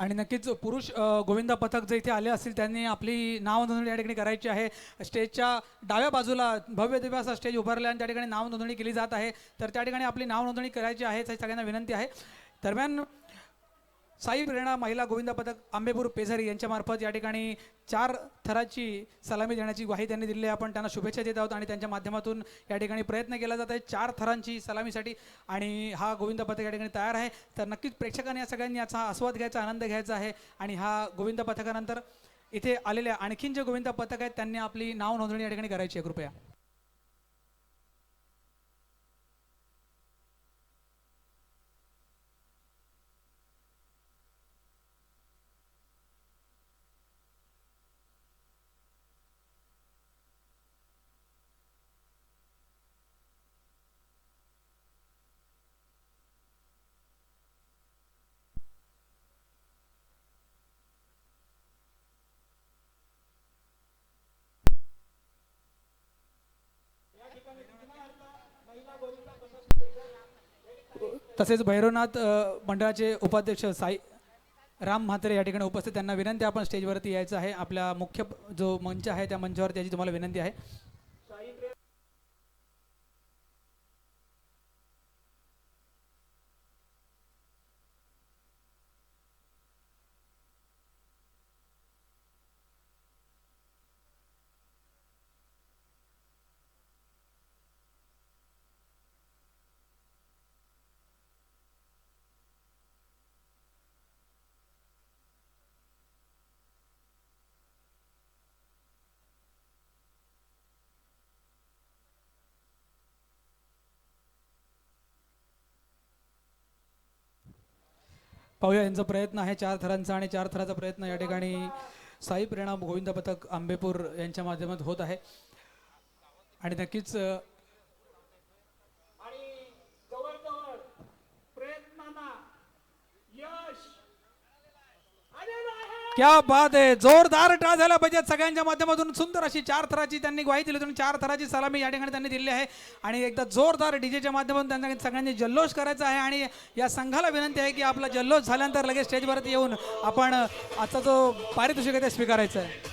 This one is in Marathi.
आणि नक्कीच पुरुष गोविंदा पथक जे इथे आले असतील त्यांनी आपली नाव नोंदणी या ठिकाणी करायची आहे. स्टेजच्या डाव्या बाजूला भव्य दिव्य असा स्टेज उभारला आणि त्या ठिकाणी नाव नोंदणी केली जात आहे. तर त्या ठिकाणी आपली नाव नोंदणी करायची आहे सगळ्यांना विनंती आहे. दरम्यान साई प्रेरणा महिला गोविंदा पथक आंबेपूर पेझरी यांच्यामार्फत या ठिकाणी चार थराची सलामी देण्याची ग्वाही त्यांनी दिली आहे. आपण त्यांना शुभेच्छा देत आहोत आणि त्यांच्या माध्यमातून या ठिकाणी प्रयत्न केला जात आहे चार थरांची सलामीसाठी. आणि हा गोविंदा पथक या ठिकाणी तयार आहे. तर नक्कीच प्रेक्षकांनी या सगळ्यांनी याचा आस्वाद घ्यायचा आनंद घ्यायचा आहे. आणि हा गोविंदा पथकानंतर इथे आलेल्या आणखीन जे गोविंदा पथक आहेत त्यांनी आपली नाव नोंदणी या ठिकाणी करायची आहे. कृपया. तसेच भैरवनाथ मंडळाचे उपाध्यक्ष साई राम म्हात्रे या ठिकाणी उपस्थित त्यांना विनंती आपण स्टेजवरती यायचं आहे. आपला मुख्य जो मंच आहे त्या मंचावर त्याची तुम्हाला विनंती आहे. पाहूया यांचा प्रयत्न आहे. चार थरांचा आणि चार थराचा प्रयत्न या ठिकाणी साई प्रेरणा गोविंद पथक आंबेपूर यांच्या माध्यमात होत आहे. आणि नक्कीच क्या बात आहे. जोरदार टाळ झाला पाहिजे सगळ्यांच्या माध्यमातून. सुंदर अशी चार थराची त्यांनी ग्वाही दिली होती. चार थराची सलामी या ठिकाणी त्यांनी दिली आहे. आणि एकदा जोरदार डीजेच्या माध्यमातून त्यांना सगळ्यांनी जल्लोष करायचा आहे. आणि या संघाला विनंती आहे की आपला जल्लोष झाल्यानंतर लगेच स्टेजवरती येऊन आपण आजचा जो पारितोषिक आहे ते स्वीकारायचं आहे.